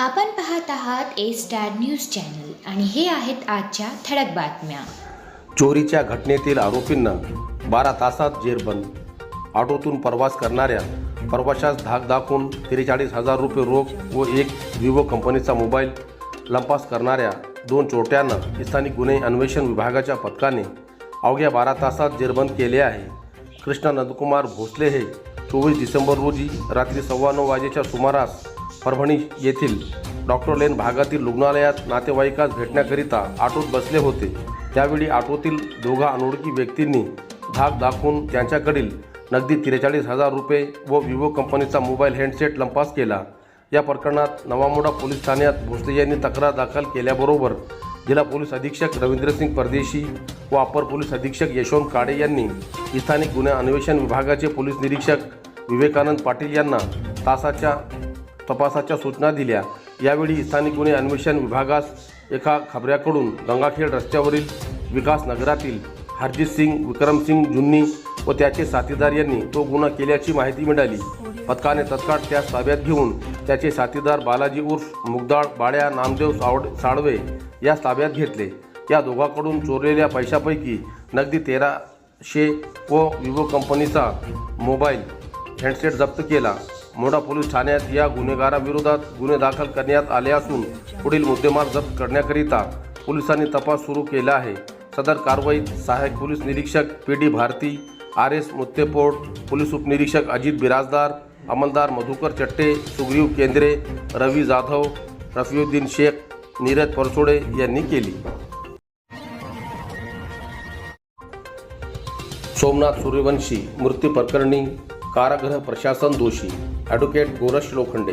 आपण पाहत आहात ए स्टार न्यूज चॅनल आणि हे आहेत आजच्या ठळक बातम्या. चोरीच्या घटनेतील आरोपींना बारा तासात जेरबंद ऑटोतून प्रवास करणाऱ्या प्रवाशास धाक दाखवून त्रेचाळीस हजार रुपये रोख व एक विवो कंपनीचा मोबाईल लंपास करणाऱ्या दोन चोरट्यांना स्थानिक गुन्हे अन्वेषण विभागाच्या पथकाने अवघ्या बारा तासात जेरबंद केले आहे. कृष्णा नंदकुमार भोसले हे चोवीस डिसेंबर रोजी रात्री सव्वा नऊ वाजेच्या सुमारास परभणी येथील डॉक्टर लेन भागातील रुग्णालयात नातेवाईकास भेटण्याकरिता आटोत बसले होते. त्यावेळी आटोतील दोघा अनोळखी व्यक्तींनी धाक दाखवून त्यांच्याकडील नगदी त्रेचाळीस हजार रुपये व विवो कंपनीचा मोबाईल हँडसेट लंपास केला. या प्रकरणात नवामोडा पोलीस ठाण्यात भोसले यांनी तक्रार दाखल केल्याबरोबर जिल्हा पोलीस अधीक्षक रवींद्रसिंग परदेशी व अपर पोलीस अधीक्षक यशवंत काडे यांनी स्थानिक गुन्हे अन्वेषण विभागाचे पोलीस निरीक्षक विवेकानंद पाटील यांना तासाच्या तपासाच्या सूचना दिल्या. यावेळी स्थानिक गुन्हे अन्वेषण विभागास एका खबऱ्याकडून गंगाखेड रस्त्यावरील विकास नगरातील हरजित सिंग विक्रमसिंग जुन्नी व त्याचे साथीदार यांनी तो गुन्हा केल्याची माहिती मिळाली. पथकाने तत्काळ त्यास ताब्यात घेऊन त्याचे साथीदार बालाजी उर्फ मुगदाळ बाळ्या नामदेव सावड साळवे यास ताब्यात घेतले. या दोघांकडून चोरलेल्या पैशापैकी नगदी तेराशे व विवो कंपनीचा मोबाईल हँडसेट जप्त केला. मोडा पोलीस ठाण्यात या गुन्हेगाराविरोधात गुन्हे दाखल करण्यात आले असून पुढील मुद्देमाल जप्त करण्याकरिता पोलिसांनी तपास सुरू केला आहे. सदर कारवाईत सहाय्यक पोलीस निरीक्षक P D Bharati R S Muttepot police उपनिरीक्षक अजित बिराजदार अंमलदार मधुकर चट्टे सुग्रीव केंद्रे रवी जाधव रफिउद्दीन शेख नीरज परसोडे यांनी केली. सोमनाथ सूर्यवंशी मृत्यू प्रकरणी कारागृह प्रशासन दोषी. ॲडव्होकेट गोरश लोखंडे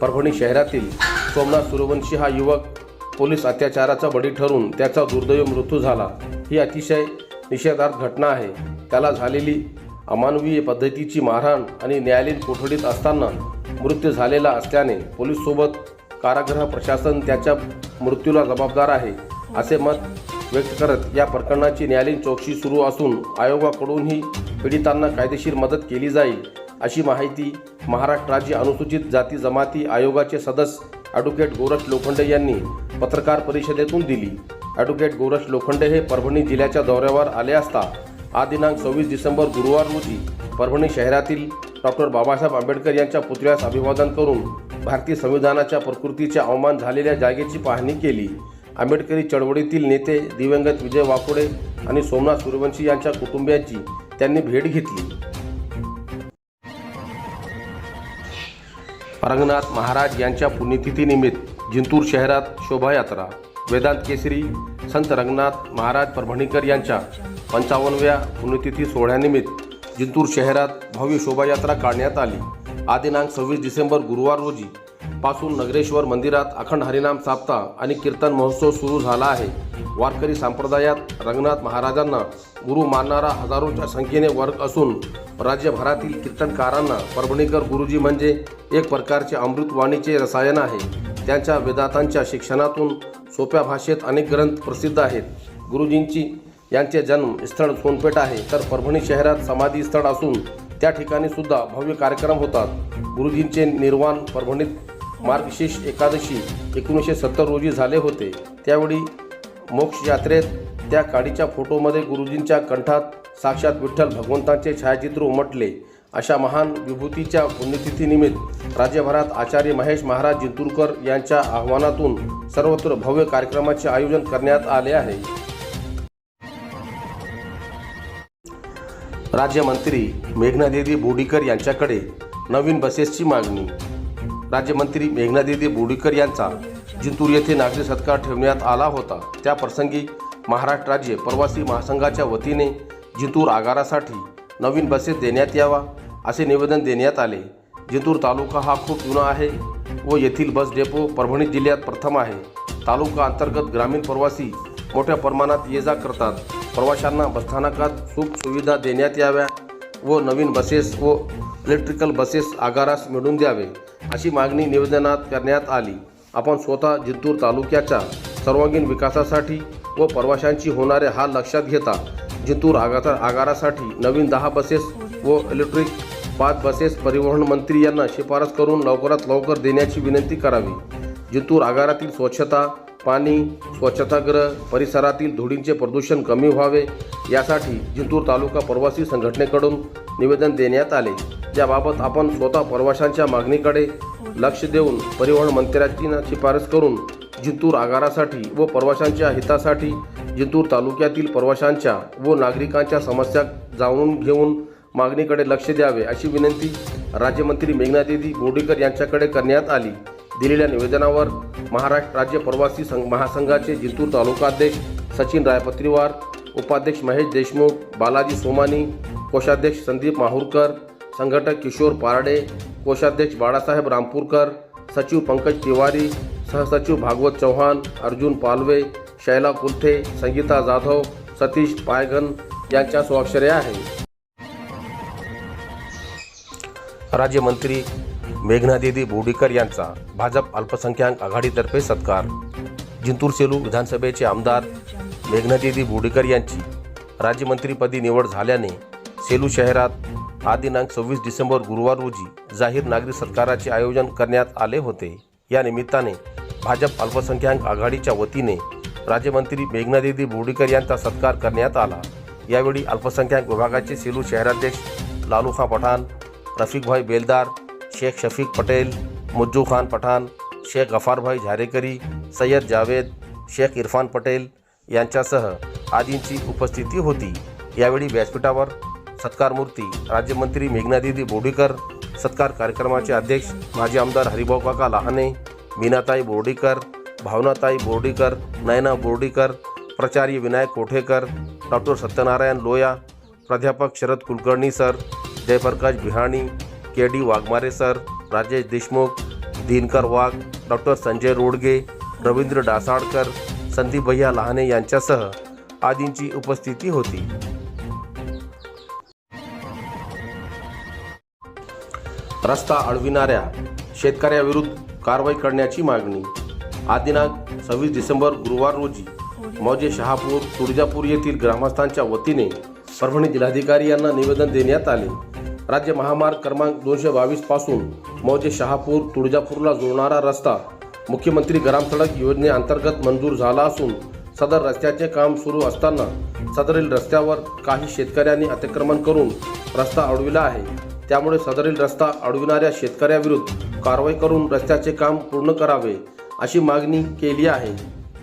परभणी शहरातील सोमनाथ सूर्यवंशी हा युवक पोलीस अत्याचाराचा बळी ठरून त्याचा दुर्दैव मृत्यू झाला. ही अतिशय निषेधार्थ घटना आहे. त्याला झालेली अमानवीय पद्धतीची मारहाण आणि न्यायालयीन कोठडीत असताना मृत्यू झालेला असल्याने पोलीससोबत कारागृह प्रशासन त्याच्या मृत्यूला जबाबदार आहे असे मत व्यक्त करत या प्रकरणाची न्यायालयीन चौकशी सुरू असून आयोगाकडूनही पीडितांना कायदेशीर मदत केली जाईल अशी माहिती महाराष्ट्र राज्य अनुसूचित जाती जमाती आयोगाचे सदस्य ॲडव्होकेट गोरख लोखंडे यांनी पत्रकार परिषदेतून दिली. ॲडव्होकेट गोरख लोखंडे हे परभणी जिल्ह्याच्या दौऱ्यावर आले असता आज दिनांक सव्वीस डिसेंबर गुरुवार रोजी परभणी शहरातील डॉक्टर बाबासाहेब आंबेडकर यांच्या पुतळ्यास अभिवादन करून भारतीय संविधानाच्या प्रकृतीचे अवमान झालेल्या जागेची पाहणी केली. आंबेडकरी चळवळीतील नेते दिवंगत विजय वाकोडे आणि सोमनाथ सूर्यवंशी यांच्या कुटुंबियांची त्यांनी भेट घेतली. रंगनाथ महाराज यांच्या पुण्यतिथीनिमित्त जिंतूर शहरात शोभायात्रा. वेदांत केसरी संत रंगनाथ महाराज परभणीकर यांच्या पंचावन्नव्या पुण्यतिथी सोहळ्यानिमित्त जिंतूर शहरात भव्य शोभायात्रा काढण्यात आली. आदिनांक सव्वीस डिसेंबर गुरुवार रोजी पासून नगरेश्वर मंदिरात अखंड हरिनाम साप्ताह आणि कीर्तन महोत्सव सुरू झाला आहे. वारकरी संप्रदायात रंगनाथ महाराजांना गुरु मानणारा हजारोच्या संख्येने वर्ग असून राज्यभरातील कीर्तनकारांना परभणीकर गुरुजी म्हणजे एक प्रकारचे अमृतवाणीचे रसायन आहे. त्यांच्या वेदातांच्या शिक्षणातून सोप्या भाषेत अनेक ग्रंथ प्रसिद्ध आहेत. गुरुजींची यांचे जन्म स्थळ सोनपेठ आहे. तर परभणी शहरात समाधी स्थळ असून त्या ठिकाणी सुद्धा भव्य कार्यक्रम होतात. गुरुजींचे निर्वाण परभणीत मार्गशीर्ष एकादशी एकोणीसशे सत्तर रोजी झाले होते. त्यावेळी मोक्ष यात्रेत त्या काडीच्या फोटोमध्ये गुरुजींच्या कंठात साक्षात विठ्ठल भगवंतांचे छायाचित्र उमटले. अशा महान विभूतीच्या पुण्यतिथीनिमित्त राज्यभरात आचार्य महेश महाराज जिंतूरकर यांच्या आव्हानातून सर्वत्र भव्य कार्यक्रमाचे आयोजन करण्यात आले आहे. राज्यमंत्री मेघनादेवी बोडीकर यांच्याकडे नवीन बसेसची मागणी राज्यमंत्री मेघनादेवी बोडीकर यांचा जिंतूर येथे नागरी सत्कार ठेवण्यात आला होता. त्या प्रसंगी महाराष्ट्र राज्य प्रवासी महासंघाच्या वतीने जिंतूर आगारासाठी नवीन बसेस देण्यात यावा असे निवेदन देण्यात आले. जिंतूर तालुका हा खूप जुना आहे व येथील बस डेपो परभणी जिल्ह्यात प्रथम आहे. तालुका अंतर्गत ग्रामीण प्रवासी मोठ्या प्रमाणात ये जा करतात. प्रवाशांना बसस्थानकात सुख सुविधा देण्यात याव्या व नवीन बसेस व इलेक्ट्रिकल बसेस आगारास मिळवून द्यावे. अशी मागणी निवेदनात करण्यात आली. आपण स्वतः जिंतूर तालुक्याच्या सर्वांगीण विकासासाठी व प्रवाशांची होणारे हाल लक्षात घेता. जिंतूर आगाचा आगारासाठी नवीन दहा बसेस व इलेक्ट्रिक पाच बसेस परिवहन मंत्री यांना शिफारस करून लवकरात लवकर देण्याची विनंती करावी. जिंतूर आगारातील स्वच्छता पाणी स्वच्छतागृह परिसरातील धुळींचे प्रदूषण कमी व्हावे यासाठी जिंतूर तालुका प्रवासी संघटनेकडून निवेदन देण्यात आले. याबाबत आपण स्वतः प्रवाशांच्या मागणीकडे लक्ष देऊन परिवहन मंत्र्यांची शिफारस करून जिंतूर आगारासाठी व प्रवाशांच्या हितासाठी जिंतूर तालुक्यातील प्रवाशांच्या व नागरिकांच्या समस्या जाणून घेऊन मागणीकडे लक्ष द्यावे अशी विनंती राज्यमंत्री मेघनादेवी बोर्डीकर यांच्याकडे करण्यात आली. दिलेल्या निवेदनावर महाराष्ट्र राज्य प्रवासी संघ महासंघाचे जिंतूर तालुकाध्यक्ष सचिन रायपत्रीवार उपाध्यक्ष महेश देशमुख बालाजी सोमानी कोषाध्यक्ष संदीप माहूरकर संघटक किशोर पारडे कोषाध्यक्ष बाळासाहेब रामपूरकर सचिव पंकज तिवारी सहसचिव भागवत चव्हाण अर्जुन पालवे शैला कुलथे संगीता जाधव सतीश पायघन यांच्या स्वाक्षऱ्या आहेत राज्यमंत्री मेघनादिदी बोर्डीकर यांचा भाजप अल्पसंख्याक आघाडीतर्फे सत्कार. जिंतूर सेलू विधानसभेचे आमदार मेघनादिदी बोर्डीकर यांची राज्यमंत्रीपदी निवड झाल्याने सेलू शहरात हा दिनांक सव्वीस डिसेंबर गुरुवार रोजी जाहीर नागरिक सत्काराचे आयोजन करण्यात आले होते. या निमित्ताने भाजप अल्पसंख्याक आघाडीच्या वतीने राज्यमंत्री मेघनादेवी बोर्डीकर यांचा सत्कार करण्यात आला. यावेळी अल्पसंख्याक विभागाचे सेलू शहराध्यक्ष लालूखा पठाण रफिकभाई बेलदार शेख शफीक पटेल मुज्जू खान पठाण शेख गफारभाई झारेकरी सय्यद जावेद शेख इरफान पटेल यांच्यासह आदींची उपस्थिती होती. यावेळी व्यासपीठावर सत्कारमूर्ती राज्यमंत्री मेघनादिदी बोर्डीकर सत्कार कार्यक्रमाचे अध्यक्ष माजी आमदार हरिभाऊ काका लहाने मीनाताई बोर्डीकर भावनाताई बोर्डीकर नयना बोर्डीकर प्राचार्य विनायक कोठेकर डॉक्टर सत्यनारायण लोया प्राध्यापक Sharad Kulkarni sir Jayprakash Bihani K D Waghmare sir Rajesh Deshmukh Dinkar Wagh doctor Sanjay Rodge Ravindra Dasalkar Sandeep bhaiya Lahane यांच्यासह आदींची उपस्थिती होती. रस्ता अडविणाऱ्या शेतकऱ्याविरुद्ध कारवाई करण्याची मागणी. आज दिनांक सव्वीस डिसेंबर गुरुवार रोजी मौजे शहापूर तुळजापूर येथील ग्रामस्थांच्या वतीने परभणी जिल्हाधिकारी यांना निवेदन देण्यात आले. राज्य महामार्ग क्रमांक दोनशे बावीसपासून मौजे शहापूर तुळजापूरला जोडणारा रस्ता मुख्यमंत्री ग्रामसडक योजनेअंतर्गत मंजूर झाला असून सदर रस्त्याचे काम सुरू असताना सदरील रस्त्यावर काही शेतकऱ्यांनी अतिक्रमण करून रस्ता अडविला आहे. त्यामुळे सदरील रस्ता अडविणाऱ्या शेतकऱ्याविरुद्ध कारवाई करून रस्त्याचे काम पूर्ण करावे अशी मागणी केली आहे.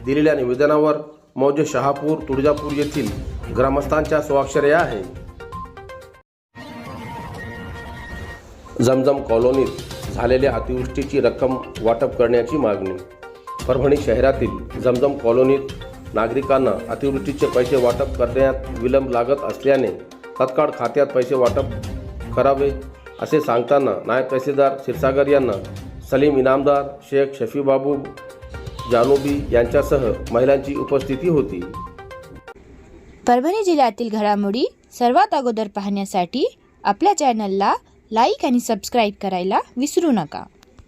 दिलेल्या निवेदनावर मौजे शहापूर तुळजापूर येथील ग्रामस्थांच्या स्वाक्षऱ्या आहे. जमजम कॉलनीत झालेल्या अतिवृष्टीची रक्कम वाटप करण्याची मागणी. परभणी शहरातील जमजम कॉलनीत नागरिकांना अतिवृष्टीचे पैसे वाटप करण्यात विलंब लागत असल्याने तत्काळ खात्यात पैसे वाटप करावे असे सांगताना नायब तहसीलदार क्षीरसागर यांना सलीम इनामदार शेख शफीबाबू जानोबी यांच्यासह महिलांची उपस्थिती होती. परभणी जिल्ह्यातील घडामोडी सर्वात अगोदर पाहण्यासाठी आपल्या चॅनलला लाईक आणि सबस्क्राईब करायला विसरू नका.